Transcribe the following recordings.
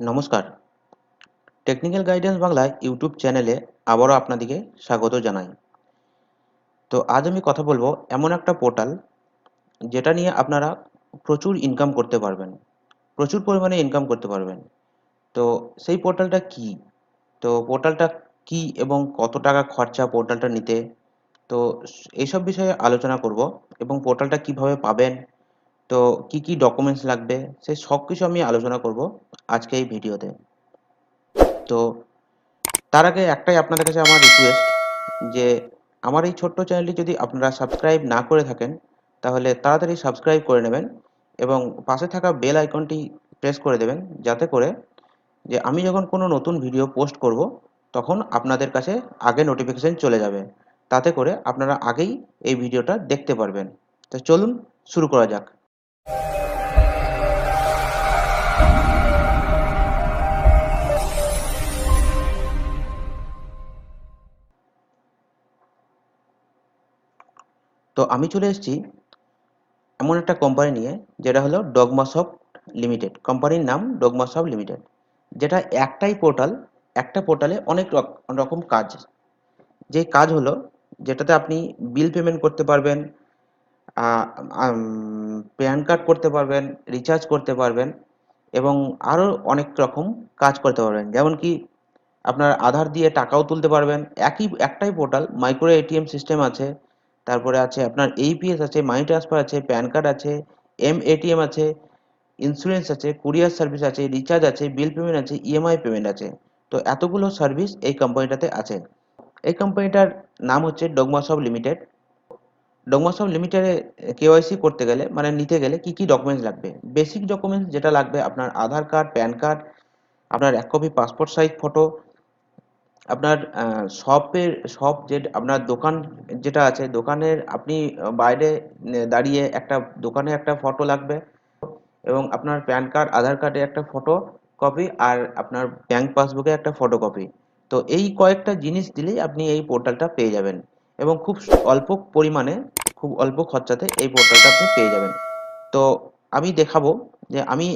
নমস্কার। Technical guidance Bangla YouTube চ্যানেলে আবারও আপনাদেরকে স্বাগত জানাই। তো আজ আমি কথা বলব এমন একটা পোর্টাল যেটা নিয়ে আপনারা প্রচুর ইনকাম করতে পারবেন, প্রচুর পরিমাণে ইনকাম করতে পারবেন। তো সেই পোর্টালটা কি? তো পোর্টালটা কি এবং কত টাকা খরচা পোর্টালটা নিতে? তো এইসব বিষয়ে আলোচনা করব এবং পোর্টালটা কীভাবে পাবেন তো কি কি ডকুমেন্টস লাগবে, সে সব কিছু আমি আলোচনা করব আজকে এই ভিডিওতে। তো তার আগে একটাই আপনাদের কাছে আমার রিকোয়েস্ট যে, আমার এই ছোট্ট চ্যানেলটি যদি আপনারা সাবস্ক্রাইব না করে থাকেন, তাহলে তাড়াতাড়ি সাবস্ক্রাইব করে নেবেন এবং পাশে থাকা বেল আইকনটি প্রেস করে দেবেন, যাতে করে যে আমি যখন কোনো নতুন ভিডিও পোস্ট করব, তখন আপনাদের কাছে আগে নোটিফিকেশন চলে যাবে। তাতে করে আপনারা আগেই এই ভিডিওটা দেখতে পারবেন। তো চলুন শুরু করা যাক। তো আমি চলে এসেছি এমন একটা কোম্পানি নিয়ে, যেটা হলো ডগমাসফট লিমিটেড। কোম্পানির নাম ডগমাসফট লিমিটেড, যেটা একটাই পোর্টাল একটা পোর্টালে অনেক রকম কাজ। যে কাজ হলো, যেটাতে আপনি বিল পেমেন্ট করতে পারবেন প্যান কার্ড করতে পারবেন রিচার্জ করতে পারবেন, এবং আরও অনেক রকম কাজ করতে পারবেন। যেমন কি, আপনার আধার দিয়ে টাকাও তুলতে পারবেন। একই, একটাই পোর্টাল মাইক্রো এটিএম সিস্টেম আছে তারপরে আছে আপনার এইপিএস আছে মানি ট্রান্সফার আছে প্যান কার্ড আছে এম এটিএম আছে ইন্স্যুরেন্স আছে কুরিয়ার সার্ভিস আছে রিচার্জ আছে বিল পেমেন্ট আছে ইএমআই পেমেন্ট আছে। তো এতগুলো সার্ভিস এই কোম্পানিটাতে আছে। এই কোম্পানিটার নাম হচ্ছে ডগমাসফ লিমিটেড ডগমাসফ লিমিটেডে কেওয়াইসি করতে গেলে মানে নিতে গেলে কি কি ডকুমেন্টস লাগবে? বেসিক ডকুমেন্টস যেটা লাগবে আপনার আধার কার্ড প্যান কার্ড আপনার এক কপি পাসপোর্ট সাইজ ফটো আপনার শপের, শপ যে আপনার দোকান যেটা আছে, দোকানের আপনি বাইরে দাঁড়িয়ে একটা, দোকানে একটা ফটো লাগবে এবং আপনার প্যান কার্ড, আধার কার্ডে একটা ফটো কপি আর আপনার ব্যাংক পাসবুকে একটা ফটো কপি। তো এই কয়েকটা জিনিস দিলেই আপনি এই পোর্টালটা পেয়ে যাবেন এবং খুব অল্প পরিমাণে, খুব অল্প খরচাতে এই পোর্টালটা আপনি পেয়ে যাবেন। তো আমি দেখাবো যে আমি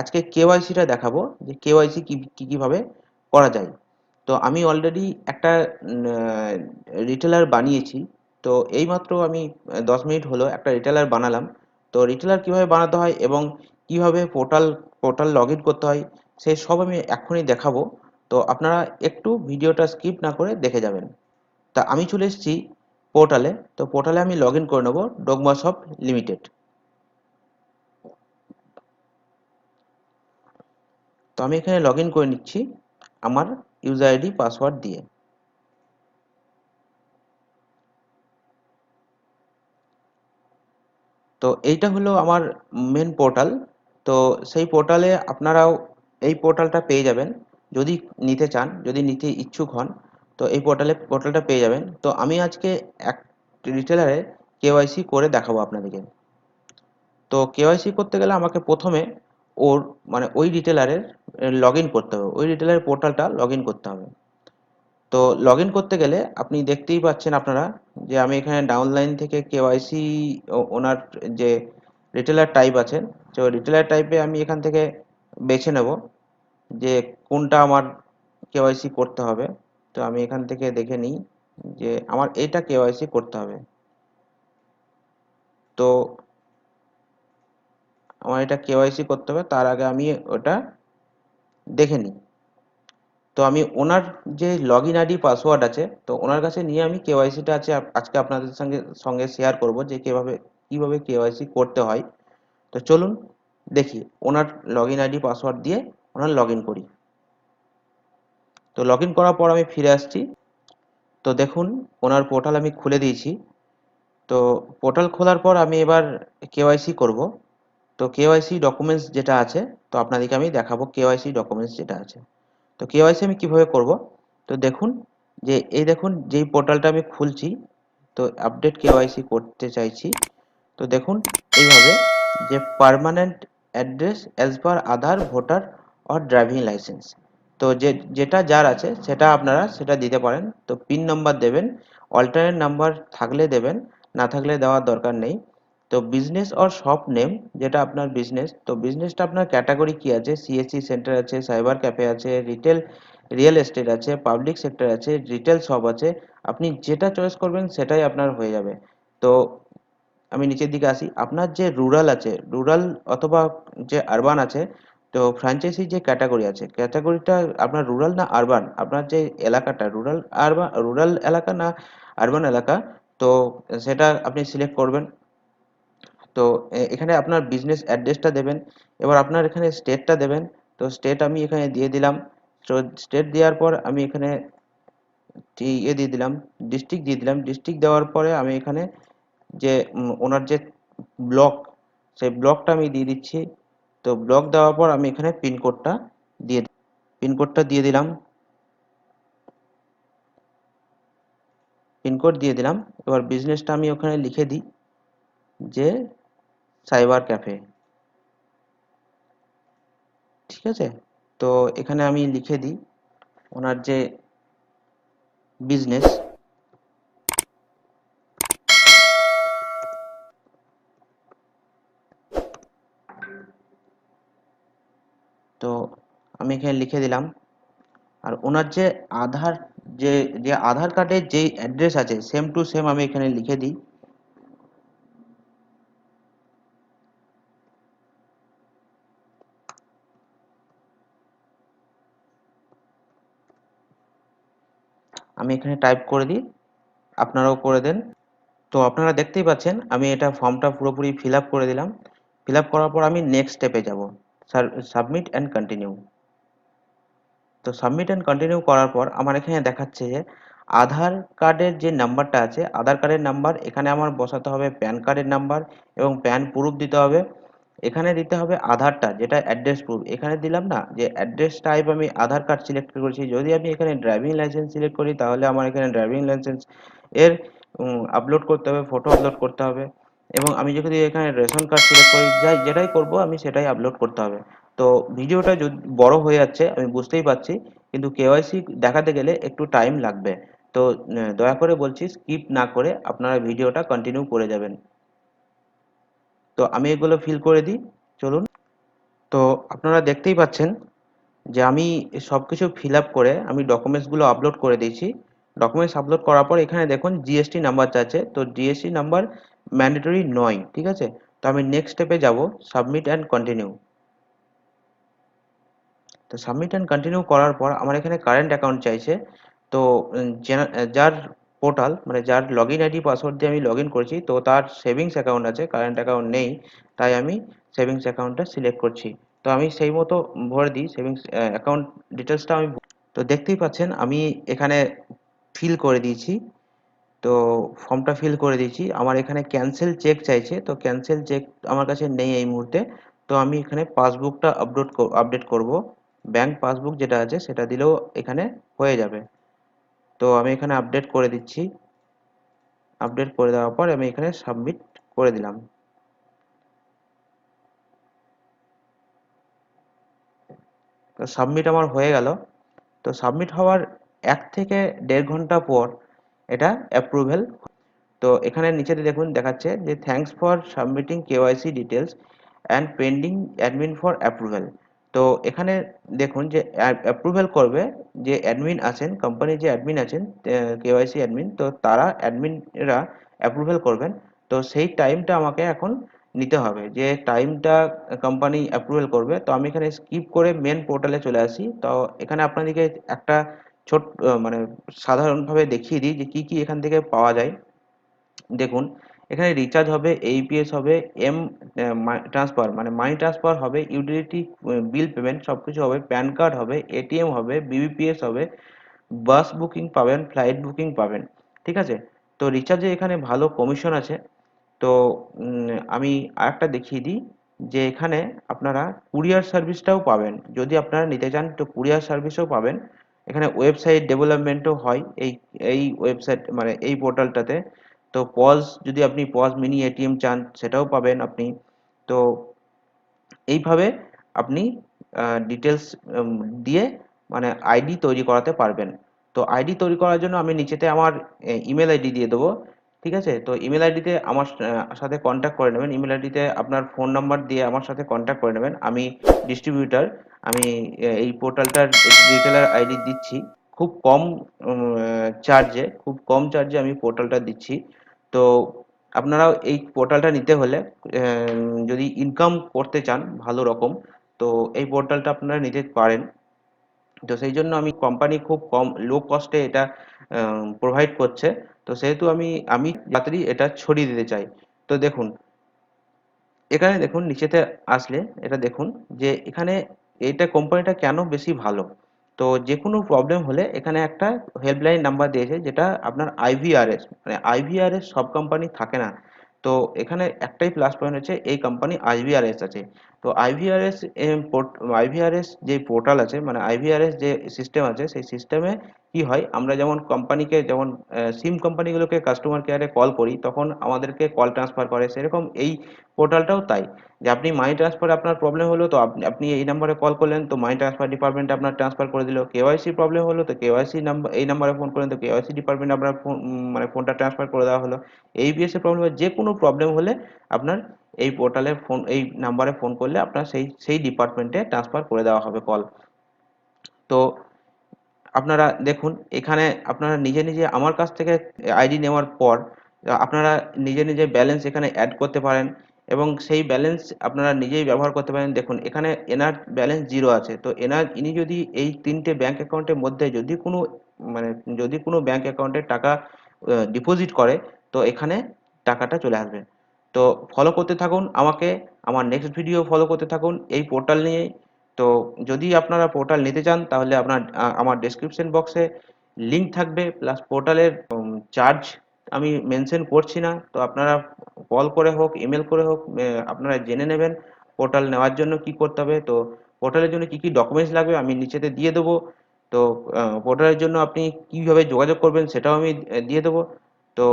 আজকে কেওয়াইসিটা দেখাবো যে কেওয়াইসি কী, কীভাবে করা যায়। তো আমি অলরেডি একটা রিটেলার বানিয়েছি। তো এইমাত্র আমি দশ মিনিট হলো একটা রিটেলার বানালাম। তো রিটেলার কীভাবে বানাতে হয় এবং কীভাবে পোর্টাল পোর্টাল লগ করতে হয় সেই সব আমি এখনই দেখাবো। তো আপনারা একটু ভিডিওটা স্কিপ না করে দেখে যাবেন। তা আমি চলে এসেছি পোর্টালে তো পোর্টালে আমি লগ ইন করে নেব ডোগমাসফট লিমিটেড তো আমি এখানে লগ ইন করে নিচ্ছি আমার ইউজার আইডি পাসওয়ার্ড দিয়ে। তো এইটা হলো আমার মেন পোর্টাল তো সেই পোর্টালে আপনারাও এই পোর্টালটা পেয়ে যাবেন, যদি নিতে চান, যদি নিতে ইচ্ছুক হন, তো এই পোর্টালে পোর্টালটা পেয়ে যাবেন। তো আমি আজকে এক রিটেলারে কেওয়াইসি করে দেখাবো আপনাদেরকে। তো কেওয়াইসি করতে গেলে আমাকে প্রথমে ওর মানে ওই রিটেলারের লগ করতে হবে। ওই রিটেলারের পোর্টালটা লগ করতে হবে। তো লগ করতে গেলে আপনি দেখতেই পাচ্ছেন আপনারা যে আমি এখানে ডাউনলাইন থেকে কেওয়াইসি ওনার যে রিটেলার টাইপ আছে তো রিটেলার টাইপে আমি এখান থেকে বেছে নেব যে কোনটা আমার কেওয়াইসি করতে হবে। তো আমি এখান থেকে দেখে নিই যে আমার এটা কেওয়াইসি করতে হবে। তো আমার এটা কেওয়াইসি করতে হবে, তার আগে আমি ওটা দেখে নিই। তো আমি ওনার যে লগ ইন আইডি পাসওয়ার্ড আছে, তো ওনার কাছে নিয়ে আমি কেওয়াইসিটা আছে আজকে আপনাদের সঙ্গে সঙ্গে শেয়ার করব যে কীভাবে কীভাবে কেওয়াইসি করতে হয়। তো চলুন দেখি, ওনার লগ ইন আইডি পাসওয়ার্ড দিয়ে ওনার লগ ইন করি। তো লগ ইন করার পর আমি ফিরে আসছি। তো দেখুন, ওনার পোর্টাল আমি খুলে দিয়েছি। তো পোর্টাল খোলার পর আমি এবার কেওয়াইসি করব। তো কেওয়াইসি ডকুমেন্টস যেটা আছে, তো আপনাদেরকে আমি দেখাবো কেওয়াইসি ডকুমেন্টস যেটা আছে। তো কেওয়াইসি আমি কীভাবে করব? তো দেখুন, যে এই দেখুন, যেই পোর্টালটা আমি খুলছি, তো আপডেট কেওয়াইসি করতে চাইছি। তো দেখুন, এইভাবে যে permanent address as per Aadhaar voter or driving licence তো যে, যেটা যার আছে, সেটা আপনারা সেটা দিতে পারেন। তো পিন নাম্বার দেবেন অল্টারনেট নাম্বার থাকলে দেবেন, না থাকলে দেওয়ার দরকার নেই। তো বিজনেস অর শপ নেম যেটা আপনার বিজনেস তো বিজনেসটা আপনার ক্যাটাগরি কি আছে? সিএসসি সেন্টার আছে সাইবার ক্যাফে আছে রিটেল রিয়েল এস্টেট আছে পাবলিক সেক্টর আছে রিটেল শপ আছে। আপনি যেটা চয়েস করবেন সেটাই আপনার হয়ে যাবে। তো আমি নিচের দিকে আসি। আপনার যে রুরাল আছে রুরাল অথবা যে আরবান আছে, তো ফ্র্যাঞ্চাইজি যে ক্যাটাগরি আছে ক্যাটাগরিটা আপনার রুরাল না আরবান আপনার যে এলাকাটা রুরাল আরবান রুরাল এলাকা না আরবান এলাকা, তো সেটা আপনি সিলেক্ট করবেন। তো এখানে আপনার বিজনেস অ্যাড্রেসটা দেবেন। এবার আপনার এখানে স্টেটটা দেবেন। তো স্টেট আমি এখানে দিয়ে দিলাম। তো স্টেট দেওয়ার পর আমি এখানে ইয়ে দিয়ে দিলাম ডিস্ট্রিক্ট দিয়ে দিলাম। ডিস্ট্রিক্ট দেওয়ার পরে আমি এখানে যে ওনার যে ব্লক সেই ব্লকটা আমি দিয়ে দিচ্ছি। তো ব্লক দেওয়ার পর আমি এখানে পিনকোডটা দিয়ে পিনকোডটা দিয়ে দিলাম। পিনকোড দিয়ে দিলাম। এবার বিজনেসটা আমি ওখানে লিখে দিই যে সাইবার ক্যাফে। ঠিক আছে? তো এখানে আমি লিখে দিই ওনার যে বিজনেস তো আমি এখানে লিখে দিলাম। আর ওনার যে আধার, যে যে আধার কার্ডের যে অ্যাড্রেস আছে সেম টু সেম আমি এখানে লিখে দিই। আমি এখানে টাইপ করে দিই, আপনারাও করে দেন। তো আপনারা দেখতেই পাচ্ছেন, আমি এটা ফর্মটা পুরোপুরি ফিল করে দিলাম। ফিল করার পর আমি নেক্সট স্টেপে যাব সাবমিট অ্যান্ড কন্টিনিউ তো সাবমিট অ্যান্ড কন্টিনিউ করার পর আমার এখানে দেখাচ্ছে যে, আধার কার্ডের যে নাম্বারটা আছে, আধার কার্ডের নাম্বার এখানে আমার বসাতে হবে প্যান কার্ডের নাম্বার এবং প্যান প্রুফ দিতে হবে। এখানে দিতে হবে আধারটা, যেটা অ্যাড্রেস প্রুফ এখানে দিলাম না যে অ্যাড্রেস টাইপ আমি আধার কার্ড সিলেক্ট করেছি। যদি আমি এখানে ড্রাইভিং লাইসেন্স সিলেক্ট করি, তাহলে আমার এখানে ড্রাইভিং লাইসেন্স এর আপলোড করতে হবে ফটো আপলোড করতে হবে। এবং আমি যদি এখানে রেশন কার্ড সিলেক্ট করি, যাই, যেটাই করব আমি সেটাই আপলোড করতে হবে। তো ভিডিওটা যদি, বড় হয়ে যাচ্ছে, আমি বুঝতেই পারছি। কিন্তু কেওয়াইসি দেখাতে গেলে একটু টাইম লাগবে। তো দয়া করে বলছি স্কিপ না করে আপনারা ভিডিওটা কন্টিনিউ করে যাবেন। তো আমি এগুলো ফিল করে দিই, চলুন। তো আপনারা দেখতেই পাচ্ছেন যে আমি সব কিছু ফিল আপ করে আমি ডকুমেন্টসগুলো আপলোড করে দিয়েছি। ডকুমেন্টস আপলোড করার পর এখানে দেখুন জিএসটি নাম্বার চাচ্ছে তো জিএসটি নাম্বার ম্যান্ডেটরি নয়, ঠিক আছে? তো আমি নেক্সট স্টেপে যাব সাবমিট অ্যান্ড কন্টিনিউ তো সাবমিট অ্যান্ড কন্টিনিউ করার পর আমার এখানে কারেন্ট অ্যাকাউন্ট চাইছে, তো যার পোর্টাল মানে যার লগ ইন আইডি পাসওয়ার্ড দিয়ে আমি লগ ইন করেছি, তো তার সেভিংস অ্যাকাউন্ট আছে কারেন্ট অ্যাকাউন্ট নেই, তাই আমি সেভিংস অ্যাকাউন্টটা সিলেক্ট করছি। তো আমি সেই মতো ভরে দিই সেভিংস অ্যাকাউন্ট ডিটেলসটা আমি তো দেখতেই পাচ্ছেন, আমি এখানে ফিল করে দিয়েছি। তো ফর্মটা ফিল করে দিয়েছি। আমার এখানে ক্যান্সেল চেক চাইছে, তো ক্যান্সেল চেক আমার কাছে নেই এই মুহূর্তে। তো আমি এখানে পাসবুকটা আপলোড আপডেট করব। ব্যাংক পাসবুক যেটা আছে, সেটা দিলেও এখানে হয়ে যাবে। তো আমি এখানে আপডেট করে দিচ্ছি। আপডেট করে দেওয়ার পর আমি এখানে সাবমিট করে দিলাম। তো সাবমিট আমার হয়ে গেল। তো সাবমিট হওয়ার এক থেকে দেড় ঘণ্টা পর এটা অ্যাপ্রুভেল তো এখানে নিচেতে দেখুন, দেখাচ্ছে যে thanks for submitting KYC details and pending admin for approval তো এখানে দেখুন যে অ্যাপ্রুভেল করবে যে অ্যাডমিন আছেন কোম্পানির যে অ্যাডমিন আছেন কেওয়াইসি অ্যাডমিন তো তারা অ্যাডমিনরা অ্যাপ্রুভেল করবেন। তো সেই টাইমটা আমাকে এখন নিতে হবে। যে টাইমটা কোম্পানি অ্যাপ্রুভেল করবে, তো আমি এখানে স্কিপ করে মেন পোর্টালে চলে আসি। তো এখানে আপনাদেরকে একটা ছোট মানে সাধারণভাবে দেখিয়ে দিই যে কি কি এখান থেকে পাওয়া যায়। দেখুন এখানে রিচার্জ হবে এইপিএস হবে এম ট্রান্সফার মানে মানি ট্রান্সফার হবে ইউটিলিটি বিল পেমেন্ট সব কিছু হবে প্যান কার্ড হবে এটিএম হবে বিবিপিএস হবে বাস বুকিং পাবেন ফ্লাইট বুকিং পাবেন, ঠিক আছে? তো রিচার্জে এখানে ভালো কমিশন আছে। তো আমি আরেকটা দেখিয়ে দিই, যে এখানে আপনারা কুরিয়ার সার্ভিসটাও পাবেন। যদি আপনারা নিতে চান, তো কুরিয়ার সার্ভিসও পাবেন। এখানে ওয়েবসাইট ডেভেলপমেন্টও হয়, এই এই ওয়েবসাইট মানে এই পোর্টালটাতে তো পজ যদি আপনি পজ মিনি এটিএম চান, সেটাও পাবেন আপনি। তো এইভাবে আপনি ডিটেলস দিয়ে মানে আইডি তৈরি করাতে পারবেন। তো আইডি তৈরি করার জন্য আমি নিচেতে আমার ইমেল আইডি দিয়ে দেবো, ঠিক আছে? তো ইমেল আইডিতে আমার সাথে কন্ট্যাক্ট করে নেবেন। ইমেল আইডিতে আপনার ফোন নাম্বার দিয়ে আমার সাথে কন্ট্যাক্ট করে নেবেন। আমি ডিস্ট্রিবিউটার আমি এই পোর্টালটার রিটেলার আইডি দিচ্ছি। খুব কম চার্জে খুব কম চার্জে আমি পোর্টালটা দিচ্ছি। তো আপনারাও এই পোর্টালটা নিতে হলে যদি ইনকাম করতে চান ভালো রকম, তো এই পোর্টালটা আপনারা নিতে পারেন। তো সেই জন্য আমি কোম্পানি খুব কম লো কস্টে এটা প্রোভাইড করছে। তো সেহেতু আমি আমি তাড়াতাড়ি এটা ছড়িয়ে দিতে চাই। তো দেখুন, এখানে দেখুন, নিচেতে আসলে এটা দেখুন যে এখানে এইটা কোম্পানিটা কেন বেশি ভালো? তো যে কোনো প্রবলেম হলে এখানে একটা হেল্পলাইন নাম্বার দিয়েছে যেটা আপনার আইভিআরএস মানে আইভিআরএস সব কোম্পানি থাকে না। তো এখানে একটাই প্লাস পয়েন্ট হচ্ছে এই কোম্পানি আইভিআরএস আছে। তো আইভিআরএস আইভিআরএস যে পোর্টাল আছে মানে আইভিআরএস যে সিস্টেম আছে, সেই সিস্টেমে কি হয়, আমরা যেমন কোম্পানিকে যেমন সিম কোম্পানিগুলোকে কাস্টমার কেয়ারে কল করি, তখন আমাদেরকে কল ট্রান্সফার করে। সেরকম এই পোর্টালটাও তাই। যে আপনি মানি ট্রান্সফারে আপনার প্রবলেম হলো, তো আপনি এই নাম্বারে কল করলেন, তো মানি ট্রান্সফার ডিপার্টমেন্টে আপনার ট্রান্সফার করে দিল। কেওয়াইসি প্রবলেম হলো, তো কেওয়াইসি নাম্বার এই নাম্বারে ফোন করলেন, তো কেওয়াইসি ডিপার্টমেন্ট আপনার ফোন মানে ফোনটা ট্রান্সফার করে দেওয়া হলো। এইবিএস এর প্রবলেম যে কোনো প্রবলেম হলে আপনার এই পোর্টালে ফোন এই নাম্বারে ফোন করলে আপনার সেই সেই ডিপার্টমেন্টে ট্রান্সফার করে দেওয়া হবে কল তো আপনারা দেখুন, এখানে আপনারা নিজে নিজে আমার কাছ থেকে আইডি নেওয়ার পর, আপনারা নিজে নিজে ব্যালেন্স এখানে অ্যাড করতে পারেন এবং সেই ব্যালেন্স আপনারা নিজেই ব্যবহার করতে পারেন। দেখুন, এখানে এনার ব্যালেন্স জিরো আছে। তো এনার, ইনি যদি এই তিনটে ব্যাংক অ্যাকাউন্টের মধ্যে যদি কোনো মানে যদি কোনো ব্যাংক অ্যাকাউন্টে টাকা ডিপোজিট করে, তো এখানে টাকাটা চলে আসবে। তো ফলো করতে থাকুন আমাকে, আমার নেক্সট ভিডিও ফলো করতে থাকুন এই পোর্টাল নিয়েই। তো যদি আপনারা পোর্টাল নিতে চান, তাহলে আপনার আমার ডেসক্রিপশন বক্সে লিংক থাকবে। প্লাস পোর্টালের চার্জ আমি মেনশন করছি না। তো আপনারা কল করে হোক ইমেল করে হোক আপনারা জেনে নেবেন পোর্টাল নেওয়ার জন্য কি করতে হবে। তো পোর্টালের জন্য কি কি ডকুমেন্টস লাগবে আমি নিচেতে দিয়ে দেবো। তো পোর্টালের জন্য আপনি কীভাবে যোগাযোগ করবেন সেটাও আমি দিয়ে দেবো। তো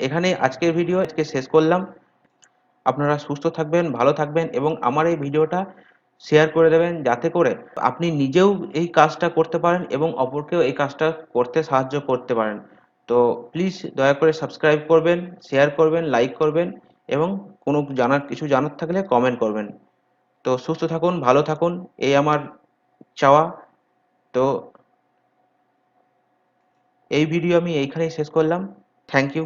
এখানে আজকের ভিডিও আজকে শেষ করলাম। আপনারা সুস্থ থাকবেন, ভালো থাকবেন এবং আমার এই ভিডিওটা শেয়ার করে দেবেন যাতে করে আপনি নিজেও এই কাজটা করতে পারেন এবং অপরকেও এই কাজটা করতে সাহায্য করতে পারেন। তো প্লিজ দয়া করে সাবস্ক্রাইব করবেন শেয়ার করবেন লাইক করবেন এবং কোনো জানার, কিছু জানার থাকলে কমেন্ট করবেন। তো সুস্থ থাকুন, ভালো থাকুন, এই আমার চাওয়া। তো এই ভিডিও আমি এইখানেই শেষ করলাম। Thank you